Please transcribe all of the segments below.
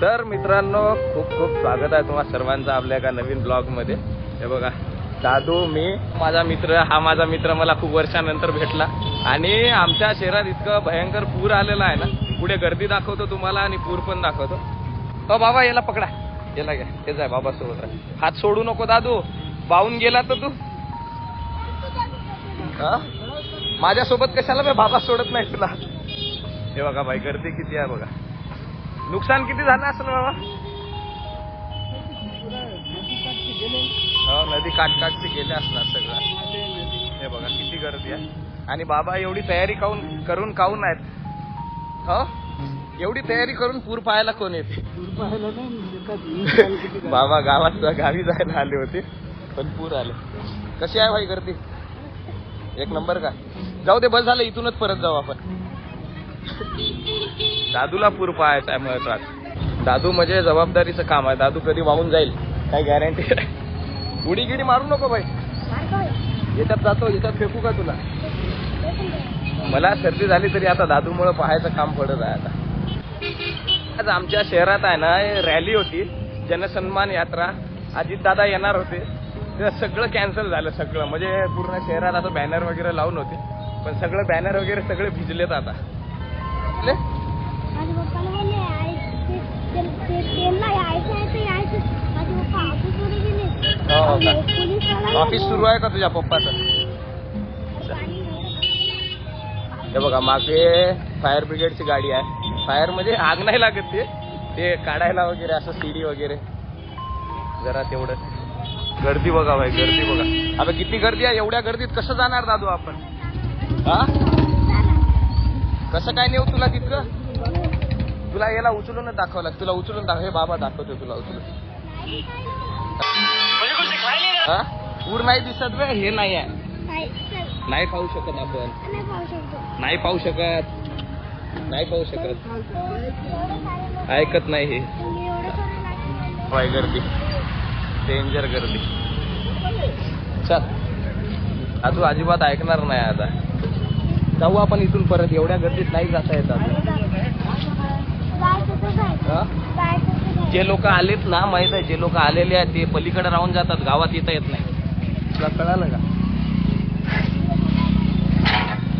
तर मित्रांनो खूप खूप स्वागत आहे तुम्हा सर्वांचं आपल्या एका नवीन ब्लॉगमध्ये हे बघा दादू मी माझा मित्र हा माझा मित्र मला खूप वर्षानंतर भेटला. आणि आमच्या शहरात इतकं भयंकर पूर आलेला आहे ना पुढे गर्दी दाखवतो तुम्हाला आणि पूर पण दाखवतो. हो बाबा याला पकडा. याला घ्या. ते जाय बाबा सोबत राहा. हात सोडू नको दादू. पाहून गेला तर तू. हा? माझ्यासोबत कशाला मी बाबा सोडत नाही तुला? हे बघा बाई गर्दी किती आहे बघा. नुकसान किती झालं असेल बाबा? हो नदी काटकाटचे गेले असणार सगळं. हे बघा किती गर्दी आहे. आणि बाबा एवढी तयारी काऊन करून काऊन आहेत हो? एवढी तयारी करून पूर पाहायला कोण येते? बाबा गावात गावी जायला आले होते पण पूर आले. कशी आहे भाई गर्दी? एक नंबर का? जाऊ दे बस झालं इथूनच परत जाऊ आपण. दादूला पूर पाहायचा आहे महत्वाचं दादू म्हणजे जबाबदारीचं काम आहे. दादू कधी वाहून जाईल काही गॅरंटी उडी गिडी मारू नको भाई. याच्यात जातो याच्यात फेकू का तुला? मला सर्दी झाली तरी आता दादूमुळे पाहायचं काम पडत आहे आता. आज आमच्या शहरात आहे ना रॅली होती. जनसन्मान यात्रा. अजित दादा येणार होते. ते सगळं कॅन्सल झालं सगळं. म्हणजे पूर्ण शहरात असं बॅनर वगैरे लावून होते. पण सगळं बॅनर वगैरे सगळे भिजलेत आता. हो, का? ऑफिस सुरू आहे का तुझ्या पप्पाचं? हे बघा मागे फायर ब्रिगेडची गाडी आहे. फायर म्हणजे आग नाही लागत ते. ते काढायला वगैरे असं सीडी वगैरे. जरा तेवढं. गर्दी बघा भाई गर्दी बघा. आता किती गर्दी आहे? एवढ्या गर्दीत कसं जाणार दादू आपण? हा? कसं काय नेऊ तुला तितकं तुला याला उचलून दाखवं लागतं. तुला उचलून दाखव. हे बाबा दाखवतो तुला उचलून. हा? पूर नाही दिसत बे हे नाही आहे. नाही. पाहू शकत आपण. नाही पाहू शकतो. नाही पाहू शकत. ऐकत नाही हे. पाय गर्दी. डेंजर गर्दी. चल. अजून अजिबात ऐकणार नाही आता. जाऊ आपण इथून परत. एवढ्या गर्दीत नाही जाता येत आता. जायचं तर जायचं हा? जायचं तर जायचं जे लोक आलेत ना माहीत आहे जे लोक आलेले आहेत ते पलीकडे राहून जातात गावात येता येत नाही. तुला कळालं का?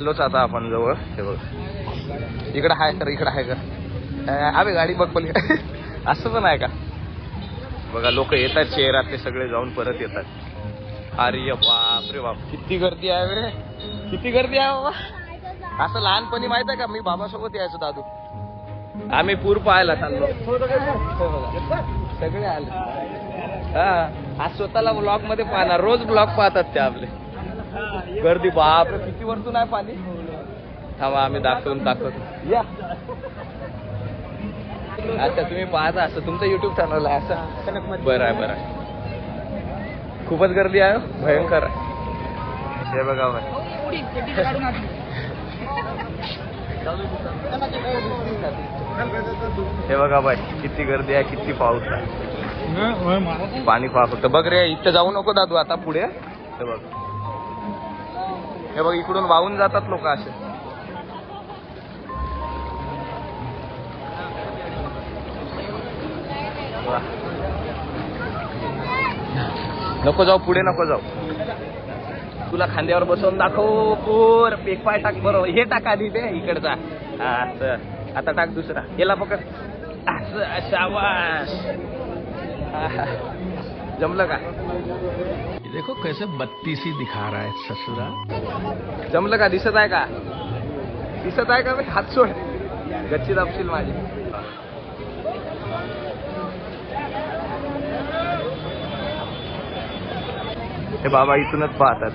आलोच आता आपण जवळ हे बघ. इकडं आहे तर इकडं आहे का अबे गाडी बघ पलीकडे. असं पण आहे का? बघा लोक येतात शहरात ते सगळे जाऊन परत येतात. अरे बाप रे बाप किती गर्दी आहे रे. किती गर्दी आहे बाबा. असं लहानपणी माहीत आहे का? मी बाबासोबत यायचो दादू. आम्ही पूर पाहायला चाललो. हे सगळे आले. हा आज स्वतःला ब्लॉगमध्ये पाहणार. रोज ब्लॉग पाहतात ते आपले. गर्दी बाप रे, किती वरतून आहे पाणी? थांबा आम्ही दाखवून दाखवतो. या. अच्छा तुम्ही पाहता असं तुमचं युट्यूब चॅनल आहे असं. बरं आहे बरं आहे. खूपच गर्दी आहे भयंकर आहे. हे बघा बाय हे बघा बाय किती गर्दी आहे किती पाऊस आहे. पाणी. पहा फक्त. बघ रे इथं जाऊ नको दादू आता पुढे. हे बघ. हे बघ इकडून वाहून जातात लोक असे. नको जाऊ पुढे नको जाऊ. तुला खांद्यावर बसवून दाखव पोर एक पाय टाक बरोबर हे टाक आधी ते इकडचा हा, असं. आता टाक दुसरा. याला पकड. आहा. जमलं का? देखो कैसे बत्तीसी दिखा रहा है ससुरा। जमलं का? दिसत आहे का? दिसत आहे का? हात सोड. गच्ची दाबशील माझी. हे बाबा इथूनच पाहतात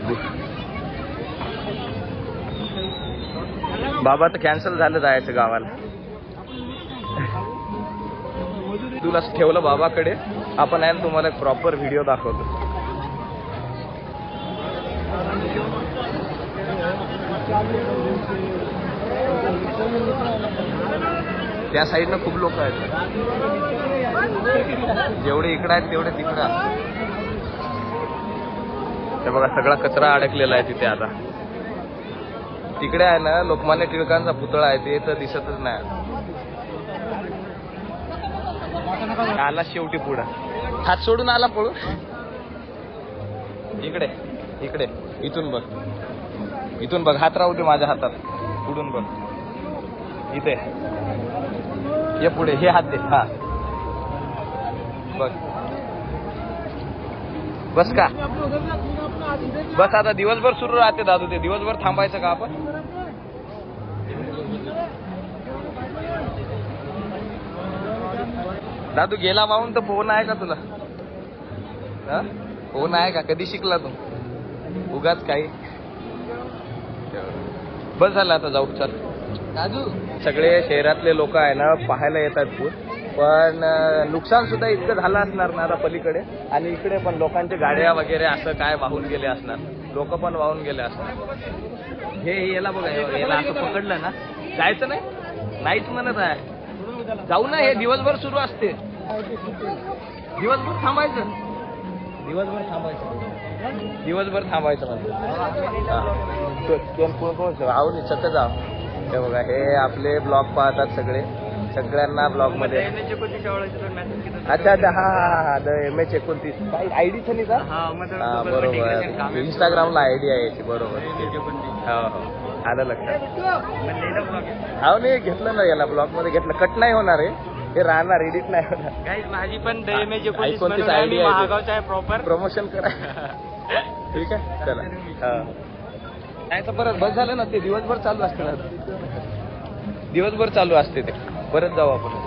बाबा तर कॅन्सल झालं जायचं गावाला. तुला ठेवलं बाबाकडे. आपण आहे ना तुम्हाला एक प्रॉपर व्हिडिओ दाखवतो. त्या साईडनं खूप लोक आहेत. जेवढे इकडे आहेत तेवढे तिकडे. ते बघा सगळा कचरा अडकलेला आहे तिथे आता. तिकडे आहे ना लोकमान्य टिळकांचा पुतळा आहे ते तर दिसतच नाही. आला शेवटी पुढं. हात सोडून आला पळू इकडे इकडे इथून बघ. इथून बघ हात राहू दे माझ्या हातात. पुढून बघ. इथे. ये पुढे हे हात दे. हा. बघ. बस का? बस आता दिवसभर सुरू राहते दादू ते. दिवसभर थांबायचं का आपण? दादू गेला माहून तर फोन आहे का तुला? हा? फोन आहे का? कधी शिकला तू? उगाच काही. बस झालं आता जाऊ चल. दादू. सगळे शहरातले लोक आहे ना पाहायला येतात पूर पण नुकसान सुद्धा इतकं झालं असणार ना आता पलीकडे. आणि इकडे पण लोकांच्या गाड्या वगैरे असं काय वाहून गेले असणार. लोक पण वाहून गेले असणार. हे याला बघा बघा, याला असं पकडलं ना. जायचं नाही? नाहीच म्हणत आहे. जाऊ ना हे दिवसभर सुरू असते. दिवसभर थांबायचं. दिवसभर थांबायचं. दिवसभर थांबायचं म्हणजे. कोण कोण सतत जाव हे बघा हे आपले ब्लॉग पाहतात सगळे. सगळ्यांना ब्लॉगमध्ये अच्छा अच्छा हा हा हा द एम एच एकोणतीस. आय डी नाही का? हा बरोबर. इंस्टाग्रामला आय डी आहे. याची बरोबर. हो हो. आलं लक्षात. हो नाही घेतलं ना याला ब्लॉगमध्ये. घेतलं. कट नाही होणार आहे. हे राहणार एडिट नाही होणार. माझी पण डॅमेज एकोणतीस ID आहे. महागावचा आहे प्रॉपर प्रमोशन करा. ठीक आहे? चला. हा. नाही तर परत बस झालं ना ते दिवसभर चालू असते ना. दिवसभर चालू असते ते. परत जाऊ आपण.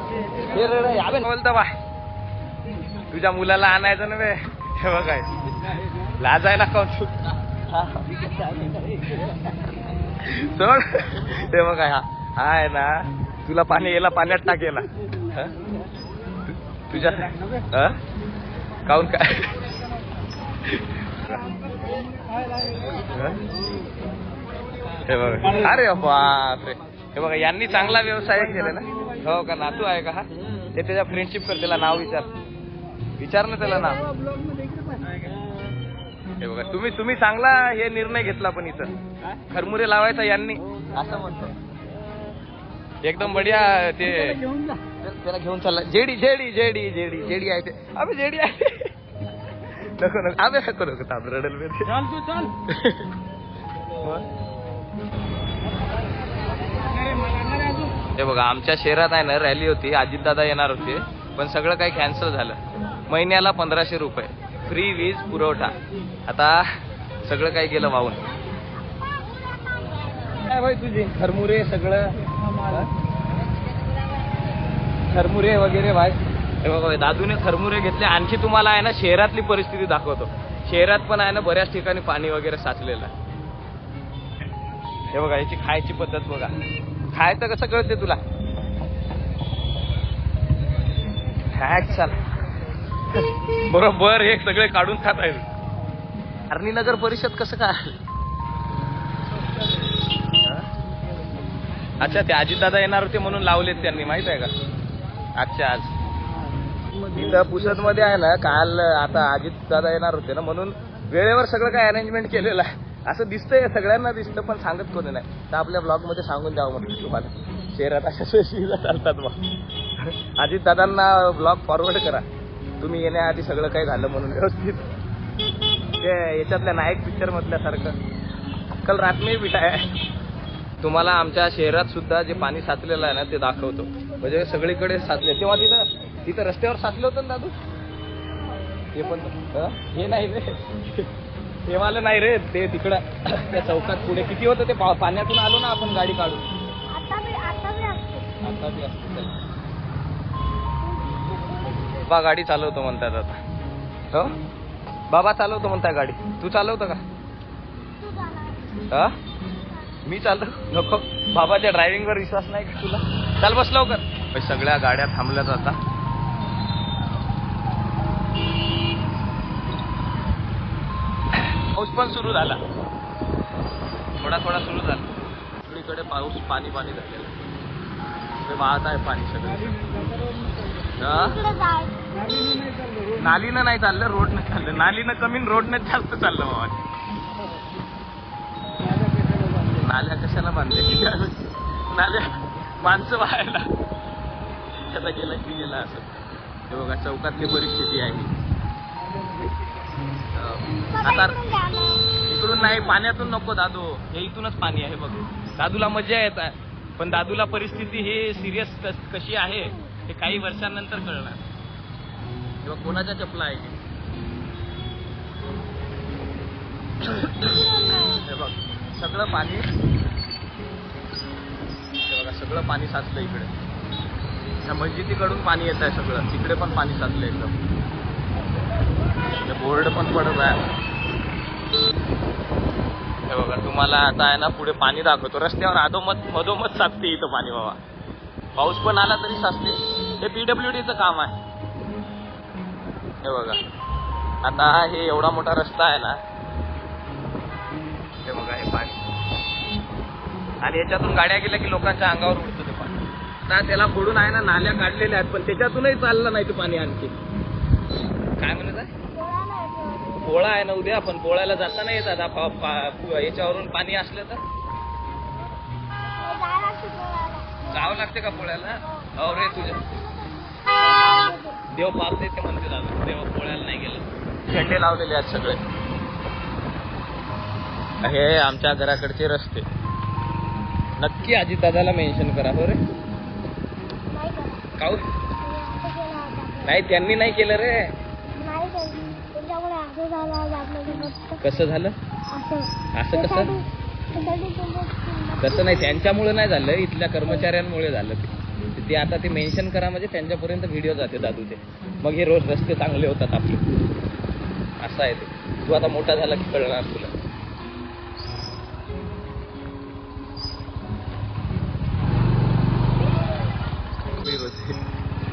हे रे रे, यावे बोलता बा. तुझ्या मुलाला आणायचं ना बे हे बघाय लाजायला का तू. सोड. ते बघा हा. आहे ना. तुला पाणी याला पाण्यात टाकेला तुझ्या काऊन काय हे बघा. अरे बापरे. हे बघा यांनी चांगला व्यवसाय केला ना हो का नातू आहे का हा? ते त्याच्या फ्रेंडशिप कर त्याला नाव विचार. विचार ना त्याला नाव. हे बघा तुम्ही तुम्ही चांगला हे निर्णय घेतला पण इथं. खरमुरे लावायचा यांनी. असं म्हणतो. एकदम बढिया ते त्याला घेऊन चालला JD JD JD JD JD आहे ते. अबे जेडी आहे. नको नको. अबे नको नको. थांब रडल. चल तू चल? हे बघा आमच्या शहरात आहे ना रॅली होती. अजितदादा येणार होते. पण सगळं काही कॅन्सल झालं. महिन्याला पंधराशे रुपये. फ्री वीज पुरवठा. आता सगळं काही गेलं वाहून. काय भाई तुझे? खरमुरे सगळं? खरमुरे वगैरे भाई. हे बघा दादूने खरमुरे घेतले. आणखी तुम्हाला आहे ना शहरातली परिस्थिती दाखवतो. शहरात पण आहे ना बऱ्याच ठिकाणी पाणी वगैरे साचलेलं आहे. हे बघा याची खायची पद्धत बघा. खायचं कसं कळते तुला? बरोबर हे सगळे काढून खात आहे हरणी नगर परिषद कसं काय अच्छा ते अजितदादा येणार होते म्हणून लावलेत त्यांनी माहीत आहे का? अच्छा आज. इथं पुसदमध्ये आहे ना काल आता अजित दादा येणार होते ना म्हणून वेळेवर सगळं काय अरेंजमेंट केलेलं आहे. असं दिसतंय सगळ्यांना दिसतं पण सांगत कोणी नाही. तर आपल्या ब्लॉगमध्ये सांगून द्यावं म्हटलं तुम्हाला. शहरात अशा सोयी चालतात मग अजित दादांना ब्लॉग फॉरवर्ड करा. तुम्ही येण्याआधी सगळं काही झालं म्हणून व्यवस्थित. ते याच्यातल्या नायक पिक्चर मधल्यासारखं. कल रात में तुम्हाला आमच्या शहरात सुद्धा जे पाणी साचलेलं आहे ना ते दाखवतो. म्हणजे सगळीकडे साचले. तेव्हा तिथं तिथं रस्त्यावर साचलं होतं ना दादू? ते पण हं? नाही रे. ते मला नाही रे. ते तिकडं त्या चौकात पुढे किती होतं ते पाण्यातून आलो ना आपण गाडी काढून. आता बी असते. गाडी चालवतो म्हणतात आता. हो? बाबा चालवतो म्हणताय गाडी. तू चालवतो का? हा? मी चाललो. नको. बाबाच्या ड्रायव्हिंग वर विश्वास नाही का तुला? चाल बस लवकर. सगळ्या गाड्या थांबल्यात आता. पाऊस पण सुरू झाला. थोडा थोडा सुरू झाला. सगळीकडे पाऊस पाणी पाणी झालेलं ते वाहत आहे पाणी सगळं. हा? नालीनं नाही चाललं रोडनं चाललं. नालीनं कमी रोडनं जास्त चाललं बाबा नाल्या कशाला बांधल्या नाल्या माणसं व्हायला. त्याला गेला की गेला असं. हे बघा चौकातली परिस्थिती आहे. आता इकडून नाही पाण्यातून नको दादू. हे इथूनच पाणी आहे बघ. दादूला मजा येत आहे. पण दादूला परिस्थिती ही सिरियस कशी आहे हे काही वर्षांनंतर कळणार. किंवा कोणाच्या चपला आहे? हे बघ. सगळं पाणी बघा सगळं पाणी साचलं इकडे. ह्या मस्जिदीकडून पाणी येत आहे सगळं. तिकडे पण पाणी साचलं एकदम. बोर्ड पण पडत आहे. हे बघा तुम्हाला आता आहे ना पुढे पाणी दाखवतो. रस्त्यावर अधोमध मधोमध साचते इथं पाणी बाबा. पाऊस पण आला तरी साचते. हे पीडब्ल्यू डीचं काम आहे. हे बघा. आता हे एवढा मोठा रस्ता आहे ना आणि याच्यातून गाड्या गेल्या की लोकांच्या अंगावर उडतं ते पाणी. आता त्याला फोडून आहे ना नाल्या काढलेल्या आहेत पण त्याच्यातूनही चाललं नाही ते पाणी आणखी. काय म्हणत आहे? पोळा आहे ना उद्या पण पोळ्याला जाता नाही येत याच्यावरून पाणी असलं तर? जावं लागते का पोळ्याला? हो रे तुझ्या. देव पाप देते म्हणते दादा. देव पोळ्याला नाही गेलं. झेंडे लावलेले आहेत सगळे. हे आमच्या घराकडचे रस्ते. नक्की आजी दादाला मेन्शन करा हो रे. काऊ? नाही त्यांनी नाही केलं रे. कसं झालं? असं कसं? तसं नाही त्यांच्यामुळे नाही झालं. इथल्या कर्मचाऱ्यांमुळे झालं ते. ते आता ते मेन्शन करा म्हणजे त्यांच्यापर्यंत व्हिडिओ जाते दादूचे मग हे रोज रस्ते चांगले होतात आपले. असं आहे ते. तू आता मोठा झाला की कळणार तुला.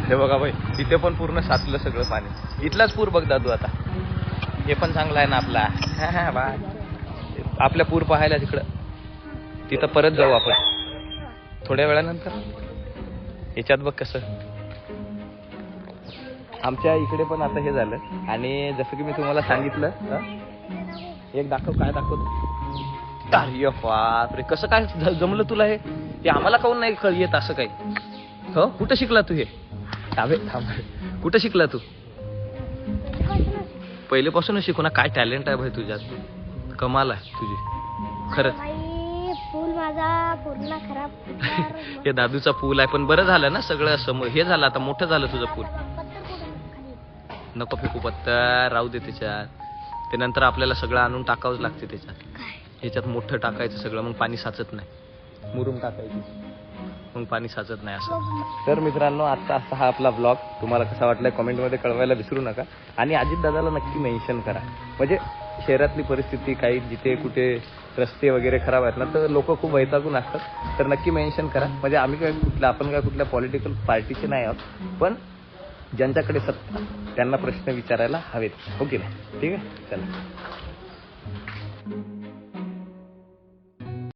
हे बघा भाई तिथे पण पूर्ण साचलं सगळं पाणी. इथलाच पूर बघ दादू आता. हे पण चांगला आहे ना आपला. बा. आपल्या पूर पाहायला तिकडं. तिथं परत जाऊ आपण. थोड्या वेळानंतर. याच्यात बघ कसं. आमच्या इकडे पण आता हे झालं. आणि जसं की मी तुम्हाला सांगितलं एक दाखव काय दाखवतो? अरे बापरे कसं काय जमलं तुला हे? ते आम्हाला काऊन नाही कळ- येत असं काही? हो? कुठं शिकला तू हे? थांबे थांब. कुठं शिकला तू? पहिलेपासूनच शिकू ना काय टॅलेंट आहे भाई तुझ्यात? कमाल आहे तुझी. खरंच. फुल माझा पूर्ण खराब. हे दादूचा पूल आहे पण बरं झालं ना सगळं सम हे झालं आता मोठं झालं तुझं पूल? नको फेकू पत्तर राहू दे त्याच्यात. ते नंतर आपल्याला सगळं आणून टाकावंच लागते त्याच्यात. ह्याच्यात मोठं टाकायचं सगळं मग पाणी साचत नाही. मुरुम टाकायची. मग पाणी साचत नाही असं. तर मित्रांनो आत्ता असा हा आपला ब्लॉग तुम्हाला कसा वाटलाय कॉमेंटमध्ये कळवायला विसरू नका. आणि अजित दादाला नक्की मेन्शन करा. म्हणजे शहरातली परिस्थिती काही जिथे कुठे रस्ते वगैरे खराब आहेत ना तर लोक खूप वैतागून असतात. तर नक्की मेन्शन करा. म्हणजे आम्ही काय कुठल्या आपण काय कुठल्या पॉलिटिकल पार्टीचे नाही आहोत. पण ज्यांच्याकडे सत्ता त्यांना प्रश्न विचारायला हवेत. ओके ना? ठीक आहे? चला.